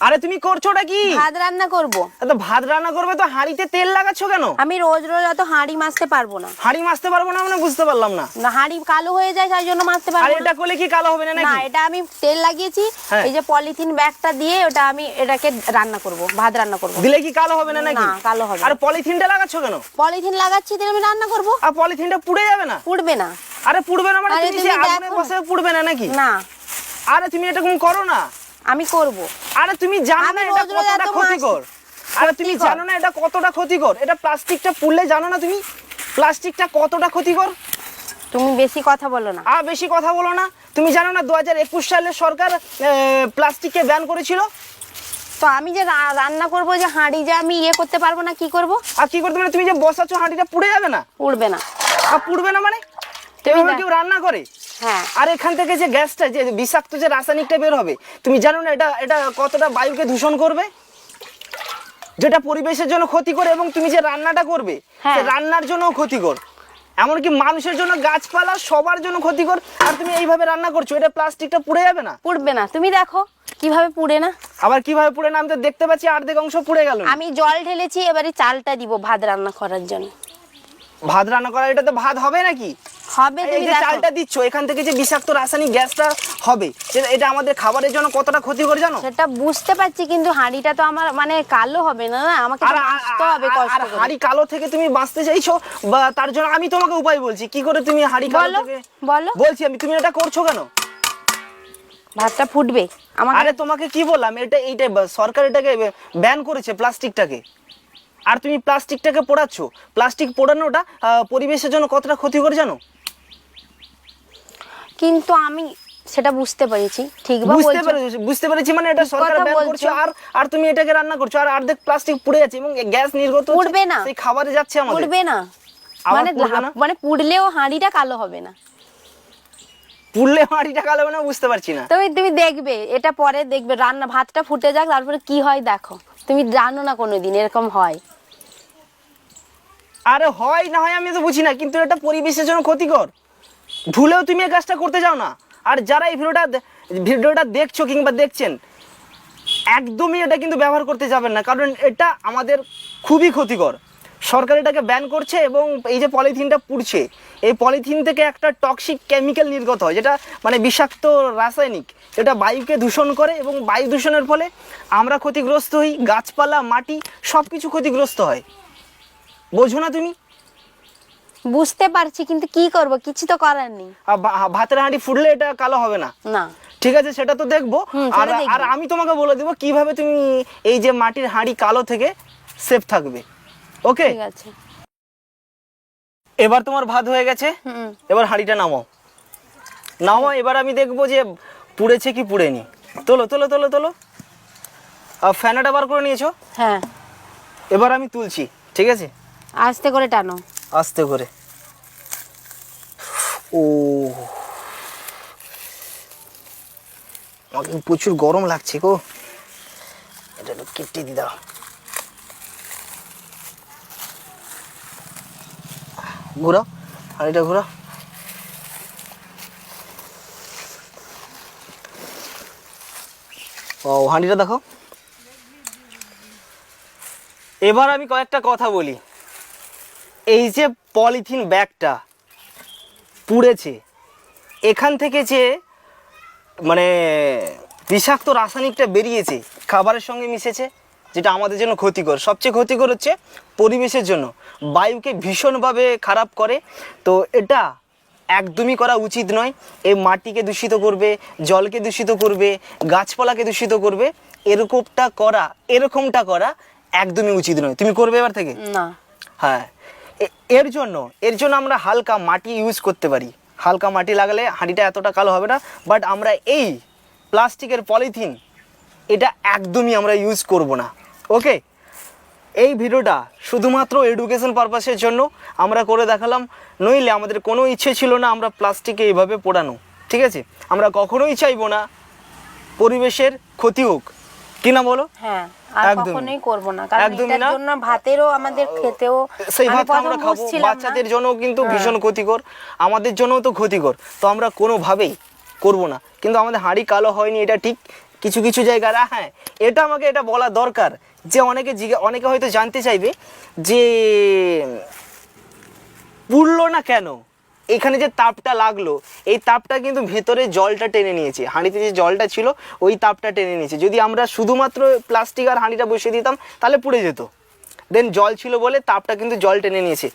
আরে তুমি করছোটা কি? ভাত রান্না করব। এত ভাত রান্না করবে তো হাঁড়িতে তেল লাগাচ্ছ কেন? আমি রোজ রোজ অত হাঁড়ি মাছতে পারব না। হাঁড়ি মাছতে পারব না মানে বুঝতে পারলাম না। না হাঁড়ি কালো হয়ে যায় তাই জন্য মাছতে আর পারব এটা করলে কি কালো হবে না নাকি? না এটা আমি তেল লাগিয়েছি হ্যাঁ। এই যে পলিথিন ব্যাগটা দিয়ে ওটা আমি এটাকে রান্না করব ভাত রান্না করব। দিলে কি কালো হবে না নাকি? না, কালো হবে আর না। পলিথিনটা লাগাচ্ছ কেন? পলিথিন লাগাচ্ছি তাহলে আমি রান্না করব। আর পলিথিনটা পুড়ে যাবে না? পুড়বে না। আরে পুড়বে না মানে আরে তুমি তুমি সে আগুনে দেখো। বসে পুড়বে না নাকি? না। আরে তুমি এটা কোন করো না। আমি করব। আরে তুমি জানো না এটা কতটা ক্ষতিকর। আরে তুমি জানো না এটা কতটা ক্ষতিকর। এটা প্লাস্টিকটা পুড়লে জানো না তুমি প্লাস্টিকটা কতটা ক্ষতিকর? তুমি বেশি কথা বলো না। আর বেশি কথা বলো না। তুমি জানো না দু হাজার একুশ সালে সরকার প্লাস্টিককে ব্যান করেছিল? তো আমি যে রান্না করব যে হাঁড়ি যে আমি ইয়ে করতে পারব না কি করব? আর কি করতে মানে তুমি যে বসাচ্ছ হাঁড়িটা পুড়ে যাবে না? উড়বে না। আর পুড়বে না মানে? কেউ রান্না করে? হ্যাঁ। আর এখান থেকে যে গ্যাসটা যে বিষাক্ত যে রাসায়নিকটা বের হবে তুমি জানো না এটা এটা কতটা বায়ুকে দূষণ করবে? যেটা পরিবেশের জন্য ক্ষতিকর এবং তুমি যে রান্নাটা করবে হ্যাঁ। রান্নার জন্য ক্ষতিকর। এমনকি মানুষের জন্য গাছপালা সবার জন্য ক্ষতিকর আর তুমি এইভাবে রান্না করছ এটা প্লাস্টিকটা পুড়ে যাবে না? পুড়বে না। তুমি দেখো কীভাবে পুড়ে না? আবার কীভাবে পুড়ে না? আমি তো দেখতে পাচ্ছি অর্ধেক অংশ পুড়ে গেল। আমি জল ঢেলেছি এবারে চালটা দিব ভাত রান্না করার জন্য। ভাত রান্না করা এটা তো ভাত হবে নাকি? হবে এই যে চালটা দিচ্ছ এখান থেকে যে বিষাক্ত রাসায়নিক গ্যাসটা হবে এটা- আমাদের খাবারের জন্য কতটা ক্ষতিকর জানো? সেটা বুঝতে পারছি কিন্তু হাঁড়িটা তো আমার মানে কালো হবে না না? আমাকে বাঁচতে হবে কষ্ট করে। হাড়ি কালো থেকে তুমি বাঁচতে চাইছো বা তার জন্য আমি তোমাকে উপায় বলছি কি করে তুমি হাড়ি কালো থেকে বলো। বলছি আমি তুমি এটা করছ কেন? ভাতটা ফুটবে আমাকে আরে তোমাকে কি বললাম এটা এইটা সরকার এটাকে ব্যান করেছে প্লাস্টিকটাকে। আর তুমি প্লাস্টিকটাকে পোড়াচ্ছ প্লাস্টিক পোড়ানোটা পরিবেশের জন্য কতটা ক্ষতিকর জানো? কিন্তু আমি সেটা বুঝতে পেরেছি। ঠিক বুঝতে পেরেছি বুঝতে পেরেছি মানে এটা সরকার ব্যান করছে আর আর তুমি এটাকে রান্না করছ আর অর্ধেক প্লাস্টিক পুড়ে যাচ্ছে এবং গ্যাস নির্গত হচ্ছে, না। সেই খাবারে যাচ্ছে আমাদের। পুড়বে না। মানে মানে পুড়লেও হাঁড়িটা কালো হবে না। পুড়লে হাঁড়িটা কালো হবে না বুঝতে পারছি না। তুমি তুমি দেখবে এটা পরে দেখবে রান্না ভাতটা ফুটে যাক তারপরে কি হয় দেখো। তুমি জানো না কোনোদিন এরকম হয়। আরে হয় না হয় আমি তো বুঝি না কিন্তু এটা পরিবেশের জন্য ক্ষতিকর। ভুলেও তুমি এই কাজটা করতে যাও না। আর যারা এই ভিডিওটা ভিডিওটা দেখছ কিংবা দেখছেন, একদমই এটা কিন্তু ব্যবহার করতে যাবেন না। কারণ এটা আমাদের খুবই ক্ষতিকর। সরকার এটাকে ব্যান করছে এবং এই যে পলিথিনটা পুড়ছে, এই পলিথিন থেকে একটা টক্সিক কেমিক্যাল নির্গত হয়, যেটা মানে বিষাক্ত রাসায়নিক এটা বায়ুকে দূষণ করে এবং বায়ু দূষণের ফলে আমরা ক্ষতিগ্রস্ত হই। গাছপালা, মাটি সব কিছু ক্ষতিগ্রস্ত হয়। বোঝো না তুমি? বুঝতে পারছি কিন্তু কি করব? কিছু তো করার নেই। ভাতের হাঁড়ি ফুটলে এটা কালো হবে না। না। ঠিক আছে সেটা তো দেখব। আর আর আমি তোমাকে বলে দেবো কীভাবে তুমি এই যে মাটির হাঁড়ি কালো থেকে সেফ থাকবে। ওকে? ঠিক আছে। এবার তোমার ভাত হয়ে গেছে। এবার হাঁড়িটা নামাও। নামাও এবার আমি দেখব যে পুড়েছে কি পুড়েনি। তোলো তোলো তোলো তোলো। আর ফ্যানাটা বার করে নিয়েছো? হ্যাঁ। এবার আমি তুলছি ঠিক আছে? আস্তে করে টানো। আস্তে করে। ও। আমাকে প্রচুর গরম লাগছে গো। এটা একটু কেটে দি দাও। ঘুরাও, হাঁড়িটা ঘুরাও। ও, হাঁড়িটা দেখো। এবার আমি কয়েকটা কথা বলি। এই যে পলিথিন ব্যাগটা পুড়েছে এখান থেকে যে মানে বিষাক্ত রাসায়নিকটা বেরিয়েছে খাবারের সঙ্গে মিশেছে যেটা আমাদের জন্য ক্ষতিকর। সবচেয়ে ক্ষতিকর হচ্ছে পরিবেশের জন্য। বায়ুকে ভীষণভাবে খারাপ করে। তো এটা একদমই করা উচিত নয়। এই মাটিকে দূষিত করবে জলকে দূষিত করবে গাছপালাকে দূষিত করবে এরকমটা করা এরকমটা করা একদমই উচিত নয়। তুমি করবে এবার থেকে? না। হ্যাঁ। এ- এর জন্য এর জন্য আমরা হালকা মাটি ইউজ করতে পারি। হালকা মাটি লাগালে হাঁড়িটা এতটা কালো হবে না বাট আমরা এই প্লাস্টিকের পলিথিন, এটা একদমই আমরা ইউজ করব না। ওকে এই ভিডিওটা শুধুমাত্র এডুকেশন পারপাসের জন্য আমরা করে দেখালাম, নইলে আমাদের কোনো ইচ্ছে ছিল না আমরা প্লাস্টিকে এইভাবে পোড়ানো। ঠিক আছে? আমরা কখনোই চাইব না, পরিবেশের ক্ষতি হোক। কি না বলো? হ্যাঁ আর কখনোই করব না কারণ এটার জন্য ভাতেরও আমাদের খেতেও সেই ভাত আমরা খাব। বাচ্চাদের জন্য কিন্তু হ্যাঁ। ভীষণ ক্ষতিকর আমাদের জন্যও তো ক্ষতিকর। তো আমরা কোনোভাবেই করব না। কিন্তু আমাদের হাঁড়ি কালো হয়নি এটা ঠিক কিছু কিছু জায়গার হ্যাঁ এটা আমাকে এটা বলা দরকার যে অনেকে জিজ্ঞা অনেকে হয়তো জানতে চাইবে যে পুড়লো না কেন? এখানে যে তাপটা লাগল, এই তাপটা কিন্তু ভেতরে জলটা টেনে নিয়েছে। হাঁড়িতে যে জলটা ছিল, ওই তাপটা টেনে নিয়েছে। যদি আমরা শুধুমাত্র প্লাস্টিক আর হাঁড়িটা বসিয়ে দিতাম, তাহলে পুড়ে যেত। দেন জল ছিল বলে তাপটা কিন্তু জল টেনে নিয়েছে।